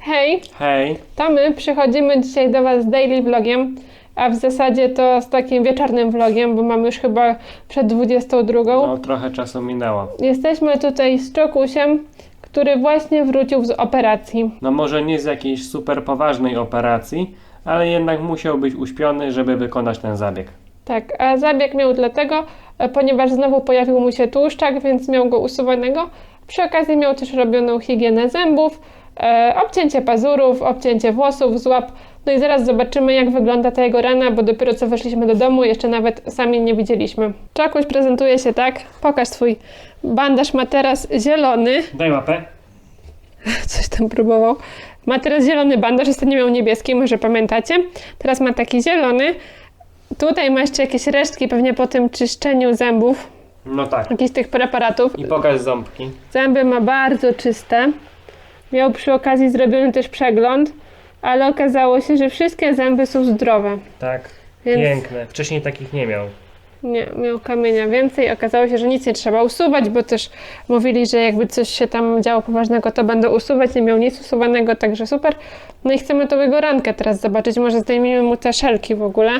Hej, Hej, to my przychodzimy dzisiaj do Was z daily vlogiem, a w zasadzie to z takim wieczornym vlogiem, bo mamy już chyba przed 22. no trochę czasu minęło. Jesteśmy tutaj z Czokusiem, który właśnie wrócił z operacji. No może nie z jakiejś super poważnej operacji, ale jednak musiał być uśpiony, żeby wykonać ten zabieg. Tak, a zabieg miał dlatego, e, ponieważ znowu pojawił mu się tłuszczak, więc miał go usuwanego. Przy okazji miał też robioną higienę zębów, obcięcie pazurów, obcięcie włosów z łap. No i zaraz zobaczymy, jak wygląda ta jego rana, bo dopiero co weszliśmy do domu, jeszcze nawet sami nie widzieliśmy. Czakuś prezentuje się tak. Pokaż swój bandaż, ma teraz zielony. Daj łapę. Coś tam próbował. Ma teraz zielony bandaż, ostatnio miał niebieski, może pamiętacie. Teraz ma taki zielony. Tutaj ma jeszcze jakieś resztki, pewnie po tym czyszczeniu zębów, No tak. jakichś tych preparatów. I pokaż ząbki. Zęby ma bardzo czyste. Miał przy okazji zrobiony też przegląd, ale okazało się, że wszystkie zęby są zdrowe. Tak. Więc Piękne. Wcześniej takich nie miał. nie, miał kamienia więcej. Okazało się, że nic nie trzeba usuwać, bo też mówili, że jakby coś się tam działo poważnego, to będą usuwać. Nie miał nic usuwanego, także super. No i chcemy tą jego rankę teraz zobaczyć. Może zdejmiemy mu te szelki w ogóle.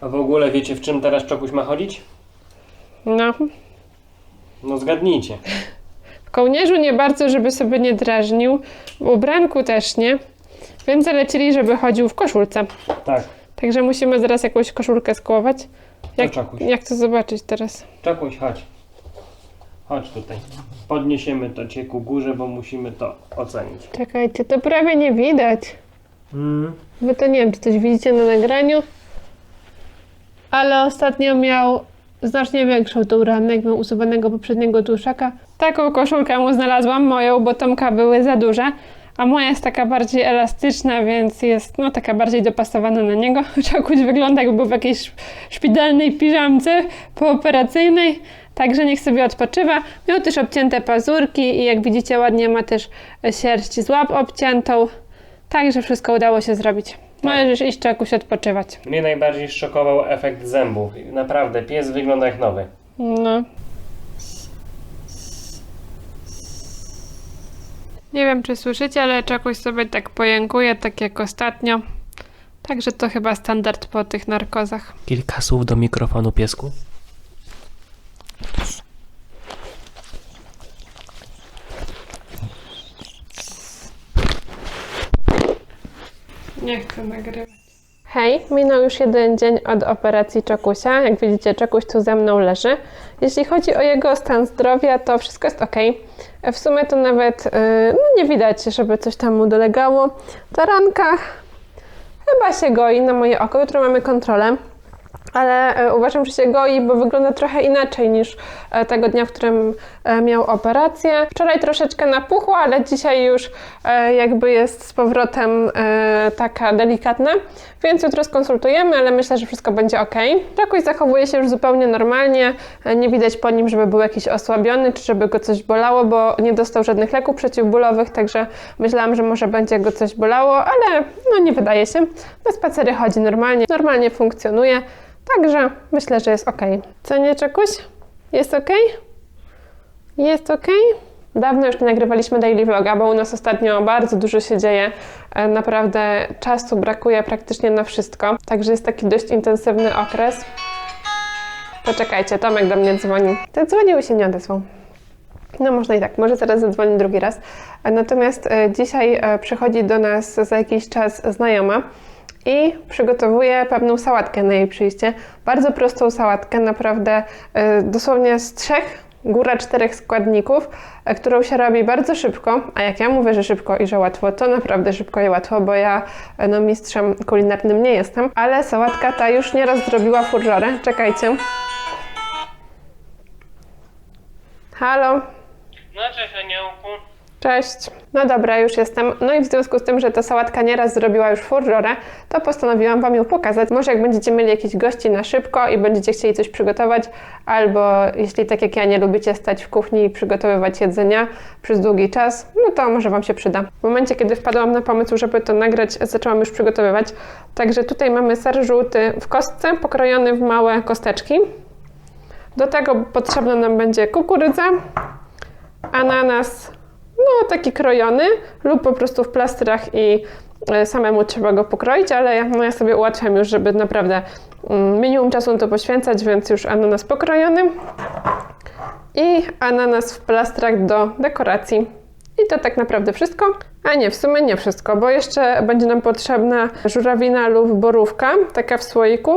A w ogóle wiecie w czym teraz Czokuś ma chodzić? No, No zgadnijcie. Kołnierzu nie bardzo, żeby sobie nie drażnił. W ubranku też nie. Więc zalecili, żeby chodził w koszulce. Tak. Także musimy zaraz jakąś koszulkę skołować. Jak, Czakuś? jak to zobaczyć teraz? Czokuś, chodź. Chodź tutaj. Podniesiemy to cię ku górze, bo musimy to ocenić. Czekajcie, to prawie nie widać. Mm. Wy to nie wiem, czy coś widzicie na nagraniu. Ale ostatnio miał znacznie większą tą ranę, usuwanego poprzedniego tłuszczaka. Taką koszulkę mu znalazłam, moją, bo Tomka były za duże. A moja jest taka bardziej elastyczna, więc jest no taka bardziej dopasowana na niego. Czakuś wygląda jakby był w jakiejś szpitalnej piżamce pooperacyjnej. Także niech sobie odpoczywa. Miał też obcięte pazurki i jak widzicie ładnie ma też sierść z łap obciętą. Także wszystko udało się zrobić. Możesz iść Czakuś odpoczywać. Mnie najbardziej szokował efekt zębów. Naprawdę, pies wygląda jak nowy. No. Nie wiem, czy słyszycie, ale Czakuś sobie tak pojękuje, tak jak ostatnio. Także to chyba standard po tych narkozach. Kilka słów do mikrofonu piesku. Nie chcę nagrywać. Hej, minął już jeden dzień od operacji Czakusia. Jak widzicie, Czakuś tu ze mną leży. Jeśli chodzi o jego stan zdrowia, to wszystko jest ok. W sumie to nawet yy, no nie widać, żeby coś tam mu dolegało. Ta ranka chyba się goi na moje oko. Jutro mamy kontrolę. Ale e, uważam, że się goi, bo wygląda trochę inaczej niż e, tego dnia, w którym e, miał operację. Wczoraj troszeczkę napuchła, ale dzisiaj już jakby jest z powrotem taka delikatna. Więc jutro skonsultujemy, ale myślę, że wszystko będzie ok. Jakoś zachowuje się już zupełnie normalnie. Nie widać po nim, żeby był jakiś osłabiony, czy żeby go coś bolało, bo nie dostał żadnych leków przeciwbólowych, także myślałam, że może będzie go coś bolało, ale no nie wydaje się. Na spacery chodzi normalnie, normalnie funkcjonuje. Także myślę, że jest ok. Co nie, Czekuś? Jest ok? Jest ok? Dawno już nie nagrywaliśmy daily vloga, bo u nas ostatnio bardzo dużo się dzieje. E, Naprawdę czasu brakuje praktycznie na wszystko. Także jest taki dość intensywny okres. Poczekajcie, Tomek do mnie dzwoni. Zadzwonił i się nie odezwał. No można i tak, może zaraz zadzwoni drugi raz. E, Natomiast e, dzisiaj przychodzi do nas za jakiś czas znajoma i przygotowuje pewną sałatkę na jej przyjście. Bardzo prostą sałatkę, naprawdę e, dosłownie z trzech, góra czterech składników, e, którą się robi bardzo szybko. A jak ja mówię, że szybko i że łatwo, to naprawdę szybko i łatwo, bo ja e, no, mistrzem kulinarnym nie jestem. Ale sałatka ta już nieraz zrobiła furorę. Czekajcie. Halo. No cześć aniołku. Cześć. No dobra, już jestem. No i w związku z tym, że ta sałatka nieraz zrobiła już furorę, to postanowiłam Wam ją pokazać. Może jak będziecie mieli jakieś gości na szybko i będziecie chcieli coś przygotować, albo jeśli tak jak ja nie lubicie stać w kuchni i przygotowywać jedzenia przez długi czas, no to może Wam się przyda. W momencie, kiedy wpadłam na pomysł, żeby to nagrać, zaczęłam już przygotowywać. Także tutaj mamy ser żółty w kostce, pokrojony w małe kosteczki. Do tego potrzebna nam będzie kukurydza, ananas, no taki krojony lub po prostu w plastrach i e, samemu trzeba go pokroić, ale no ja sobie ułatwiam już, żeby naprawdę mm, minimum czasu na to poświęcać, więc już ananas pokrojony i ananas w plastrach do dekoracji. I to tak naprawdę wszystko. A nie, w sumie nie wszystko, bo jeszcze będzie nam potrzebna żurawina lub borówka, taka w słoiku.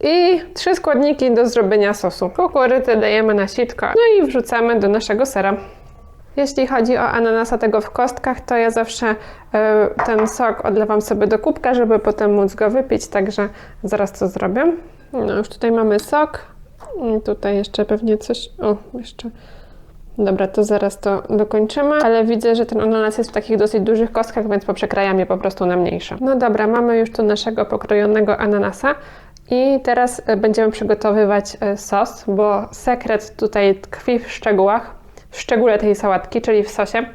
I trzy składniki do zrobienia sosu. Kukurydzę dajemy na sitko, no i wrzucamy do naszego sera. Jeśli chodzi o ananasa tego w kostkach, to ja zawsze e, ten sok odlewam sobie do kubka, żeby potem móc go wypić, także zaraz to zrobię. No już tutaj mamy sok. Tutaj jeszcze pewnie coś... O, jeszcze... Dobra, to zaraz to dokończymy, ale widzę, że ten ananas jest w takich dosyć dużych kostkach, więc poprzekrajam je po prostu na mniejsze. No dobra, mamy już tu naszego pokrojonego ananasa i teraz e, będziemy przygotowywać e, sos, bo sekret tutaj tkwi w szczegółach, w szczególe tej sałatki, czyli w sosie.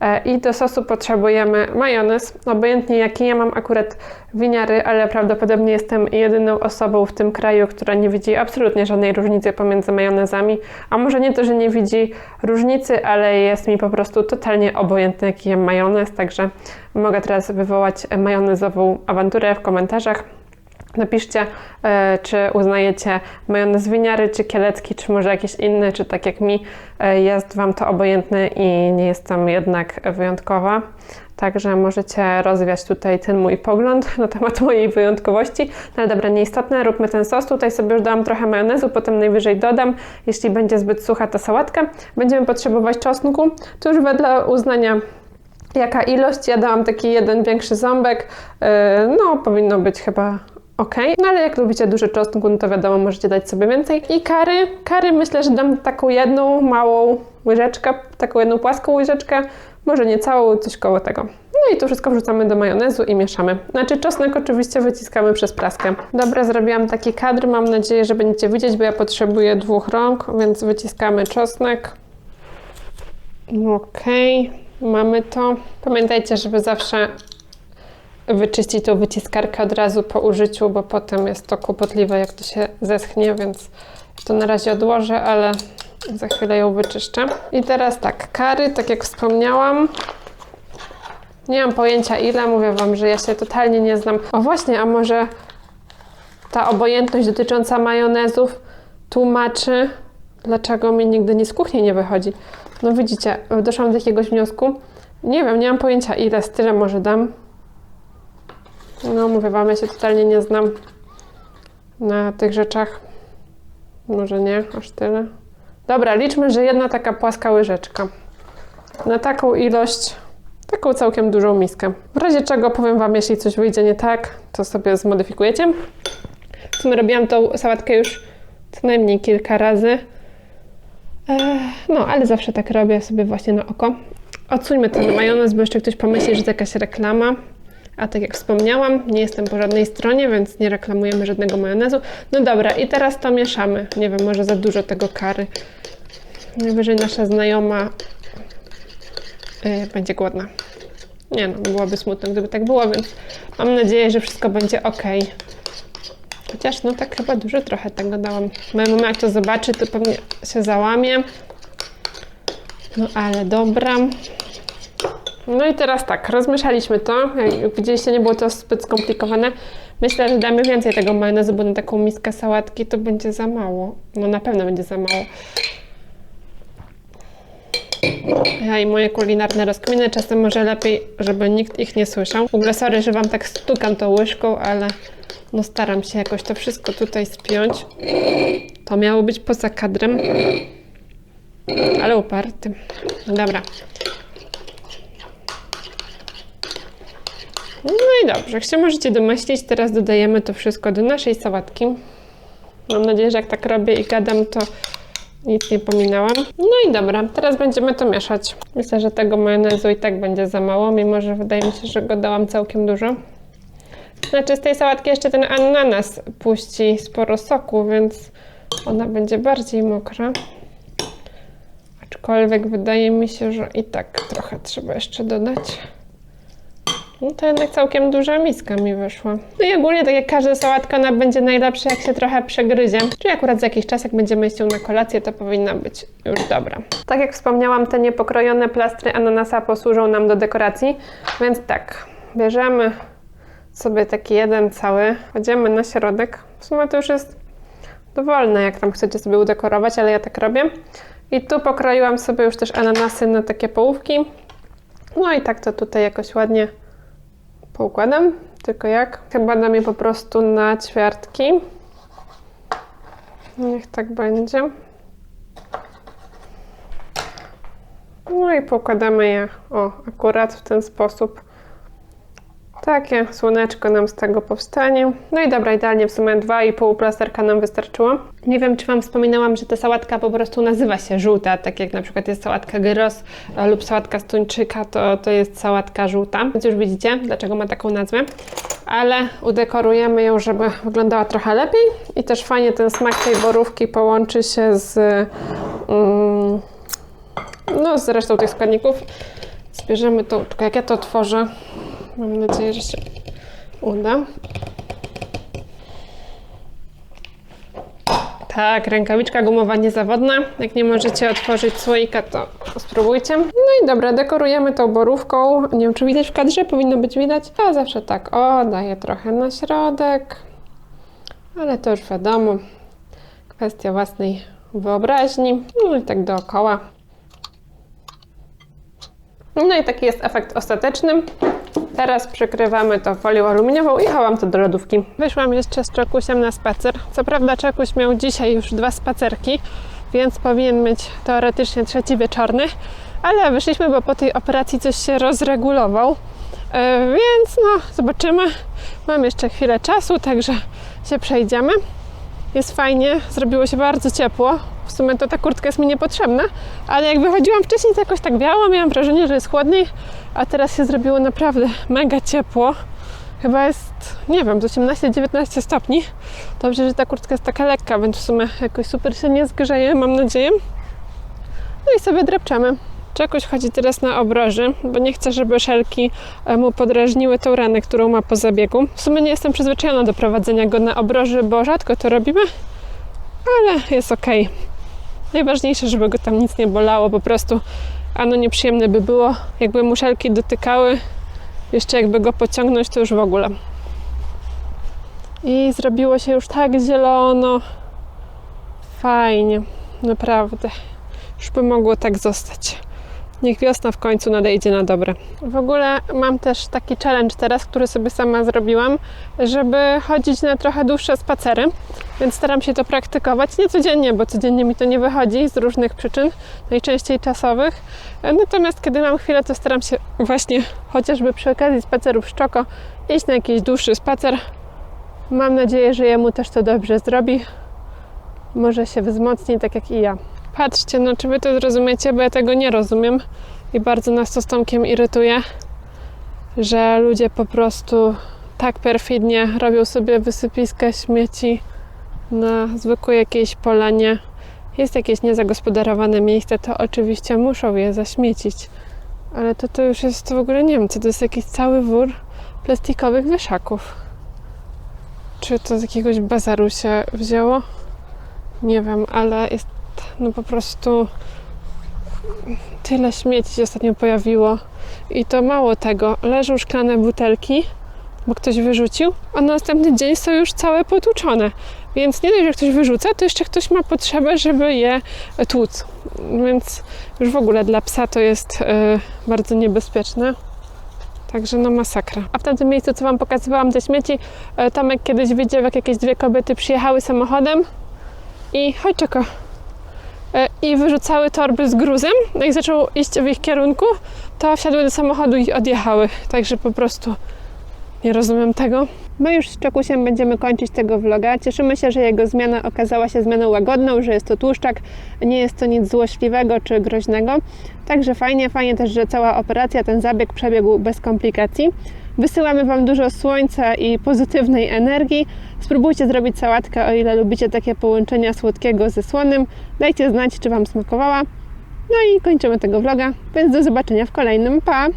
E, I do sosu potrzebujemy majonez, obojętnie jaki. Ja mam akurat winiary, ale prawdopodobnie jestem jedyną osobą w tym kraju, która nie widzi absolutnie żadnej różnicy pomiędzy majonezami. A może nie to, że nie widzi różnicy, ale jest mi po prostu totalnie obojętny, jaki jem majonez. Także mogę teraz wywołać majonezową awanturę w komentarzach. Napiszcie, e, czy uznajecie majonez winiary, czy kielecki, czy może jakiś inny, czy tak jak mi e, jest Wam to obojętne i nie jestem jednak wyjątkowa. Także możecie rozwiać tutaj ten mój pogląd na temat mojej wyjątkowości. No ale dobra, nieistotne, róbmy ten sos. Tutaj sobie już dałam trochę majonezu, potem najwyżej dodam, jeśli będzie zbyt sucha ta sałatka. Będziemy potrzebować czosnku. To już wedle uznania jaka ilość. Ja dałam taki jeden większy ząbek. Yy, No, powinno być chyba ok. No ale jak lubicie duży czosnku, no to wiadomo, możecie dać sobie więcej. I kary. Kary myślę, że dam taką jedną małą łyżeczkę, taką jedną płaską łyżeczkę. Może nie całą, coś koło tego. No i to wszystko wrzucamy do majonezu i mieszamy. Znaczy czosnek oczywiście wyciskamy przez praskę. Dobra, zrobiłam taki kadr. Mam nadzieję, że będziecie widzieć, bo ja potrzebuję dwóch rąk, więc wyciskamy czosnek. Okej, mamy to. Pamiętajcie, żeby zawsze wyczyścić tą wyciskarkę od razu po użyciu, bo potem jest to kłopotliwe, jak to się zeschnie, więc to na razie odłożę, ale za chwilę ją wyczyszczę. I teraz tak, kary, tak jak wspomniałam, nie mam pojęcia ile, mówię Wam, że ja się totalnie nie znam. O właśnie, a może ta obojętność dotycząca majonezów tłumaczy, dlaczego mi nigdy nic z kuchni nie wychodzi. No widzicie, doszłam do jakiegoś wniosku. Nie wiem, nie mam pojęcia ile, z tyle może dam. No mówię Wam, ja się totalnie nie znam na tych rzeczach. Może nie, aż tyle. Dobra, liczmy, że jedna taka płaska łyżeczka. Na taką ilość, taką całkiem dużą miskę. W razie czego powiem Wam, jeśli coś wyjdzie nie tak, to sobie zmodyfikujecie. W sumie robiłam tą sałatkę już co najmniej kilka razy. No, ale zawsze tak robię sobie właśnie na oko. Odsuńmy ten majonez, bo jeszcze ktoś pomyśli, że to jakaś reklama. A tak jak wspomniałam, nie jestem po żadnej stronie, więc nie reklamujemy żadnego majonezu. No dobra, i teraz to mieszamy. Nie wiem, może za dużo tego kary. Najwyżej nasza znajoma yy, będzie głodna. Nie no, byłoby smutno, gdyby tak było, więc mam nadzieję, że wszystko będzie ok. Chociaż no tak chyba dużo trochę tego dałam. Moja mama jak to zobaczy, to pewnie się załamie. No ale dobra. No i teraz tak, rozmieszaliśmy to. Jak widzieliście, nie było to zbyt skomplikowane. Myślę, że damy więcej tego majonezu, bo na taką miskę sałatki to będzie za mało. No na pewno będzie za mało. Ja i moje kulinarne rozkminy czasem może lepiej, żeby nikt ich nie słyszał. W ogóle sorry, że Wam tak stukam tą łyżką, ale no staram się jakoś to wszystko tutaj spiąć. To miało być poza kadrem, ale uparty. Dobra. No i dobrze, jak się możecie domyślić, teraz dodajemy to wszystko do naszej sałatki. Mam nadzieję, że jak tak robię i gadam, to nic nie pominęłam. No i dobra, teraz będziemy to mieszać. Myślę, że tego majonezu i tak będzie za mało, mimo że wydaje mi się, że go dałam całkiem dużo. Znaczy z tej sałatki jeszcze ten ananas puści sporo soku, więc ona będzie bardziej mokra. Aczkolwiek wydaje mi się, że i tak trochę trzeba jeszcze dodać. No to jednak całkiem duża miska mi wyszła. No i ogólnie tak jak każda sałatka, ona będzie najlepsza jak się trochę przegryzie. Czyli akurat za jakiś czas, jak będziemy jeść ją na kolację, to powinna być już dobra. Tak jak wspomniałam, te niepokrojone plastry ananasa posłużą nam do dekoracji, więc tak, bierzemy sobie taki jeden cały, kładziemy na środek. W sumie to już jest dowolne, jak tam chcecie sobie udekorować, ale ja tak robię. I tu pokroiłam sobie już też ananasy na takie połówki. No i tak to tutaj jakoś ładnie poukładam. Tylko jak? Chyba dam je po prostu na ćwiartki. Niech tak będzie. No i poukładamy je, o, akurat w ten sposób. Takie słoneczko nam z tego powstanie. No i dobra, idealnie w sumie 2,5 plasterka nam wystarczyło. Nie wiem, czy Wam wspominałam, że ta sałatka po prostu nazywa się żółta, tak jak na przykład jest sałatka gyros e, lub sałatka z tuńczyka, to, to jest sałatka żółta. Więc już widzicie, dlaczego ma taką nazwę. Ale udekorujemy ją, żeby wyglądała trochę lepiej i też fajnie ten smak tej borówki połączy się z, mm, no, z resztą tych składników. Zbierzemy to, tylko jak ja to otworzę, Mam nadzieję, że się uda. Tak, rękawiczka gumowa niezawodna. Jak nie możecie otworzyć słoika, to spróbujcie. No i dobra, dekorujemy tą borówką. Nie wiem, czy widać w kadrze, powinno być widać. A zawsze tak, o, daję trochę na środek. Ale to już wiadomo, kwestia własnej wyobraźni. No i tak dookoła. No i taki jest efekt ostateczny. Teraz przykrywamy to folią aluminiową i chowam to do lodówki. Wyszłam jeszcze z Czekusiem na spacer. Co prawda Czekuś miał dzisiaj już dwa spacerki, więc powinien mieć teoretycznie trzeci wieczorny, ale wyszliśmy, bo po tej operacji coś się rozregulował. E, więc no, zobaczymy. Mam jeszcze chwilę czasu, także się przejdziemy. Jest fajnie, zrobiło się bardzo ciepło. W sumie to ta kurtka jest mi niepotrzebna, ale jak wychodziłam wcześniej, to jakoś tak biało, miałam wrażenie, że jest chłodniej, a teraz się zrobiło naprawdę mega ciepło. Chyba jest, nie wiem, z 18-19 stopni. Dobrze, że ta kurtka jest taka lekka, więc w sumie jakoś super się nie zgrzeje, mam nadzieję. No i sobie drepczemy. Czegoś chodzi teraz na obroży, bo nie chcę, żeby szelki e, mu podrażniły tą ranę, którą ma po zabiegu. W sumie nie jestem przyzwyczajona do prowadzenia go na obroży, bo rzadko to robimy, ale jest ok. Najważniejsze, żeby go tam nic nie bolało, po prostu ano nieprzyjemne by było, jakby mu szelki dotykały, jeszcze jakby go pociągnąć, to już w ogóle. I zrobiło się już tak zielono. Fajnie, naprawdę. Już by mogło tak zostać. Niech wiosna w końcu nadejdzie na dobre. W ogóle mam też taki challenge teraz, który sobie sama zrobiłam, żeby chodzić na trochę dłuższe spacery, więc staram się to praktykować. Nie codziennie, bo codziennie mi to nie wychodzi z różnych przyczyn, najczęściej czasowych. Natomiast kiedy mam chwilę, to staram się właśnie chociażby przy okazji spacerów z Czoko iść na jakiś dłuższy spacer. Mam nadzieję, że jemu też to dobrze zrobi. Może się wzmocni, tak jak i ja. Patrzcie, no czy wy to zrozumiecie, bo ja tego nie rozumiem i bardzo nas to z Tomkiem irytuje, że ludzie po prostu tak perfidnie robią sobie wysypiska śmieci na zwykłej jakiejś polanie. Jest jakieś niezagospodarowane miejsce, to oczywiście muszą je zaśmiecić. Ale to to już jest w ogóle nie wiem, co to jest jakiś cały wór plastikowych wieszaków. Czy to z jakiegoś bazaru się wzięło? Nie wiem, ale jest no po prostu tyle śmieci się ostatnio pojawiło. I to mało tego, leżą szklane butelki, bo ktoś wyrzucił, a na następny dzień są już całe potłuczone. Więc nie dość, że ktoś wyrzuca, to jeszcze ktoś ma potrzebę, żeby je tłuc. Więc już w ogóle dla psa to jest e, bardzo niebezpieczne. Także no masakra. A w tamtym miejscu, co Wam pokazywałam te śmieci, e, Tomek kiedyś widział, jak jakieś dwie kobiety przyjechały samochodem i chodź czeko. E, I wyrzucały torby z gruzem. No i zaczął iść w ich kierunku, to wsiadły do samochodu i odjechały. Także po prostu nie rozumiem tego. My już z Czekusiem będziemy kończyć tego vloga. Cieszymy się, że jego zmiana okazała się zmianą łagodną, że jest to tłuszczak, nie jest to nic złośliwego czy groźnego. Także fajnie, fajnie też, że cała operacja, ten zabieg przebiegł bez komplikacji. Wysyłamy Wam dużo słońca i pozytywnej energii. Spróbujcie zrobić sałatkę, o ile lubicie takie połączenia słodkiego ze słonym. Dajcie znać, czy Wam smakowała. No i kończymy tego vloga, więc do zobaczenia w kolejnym. Pa!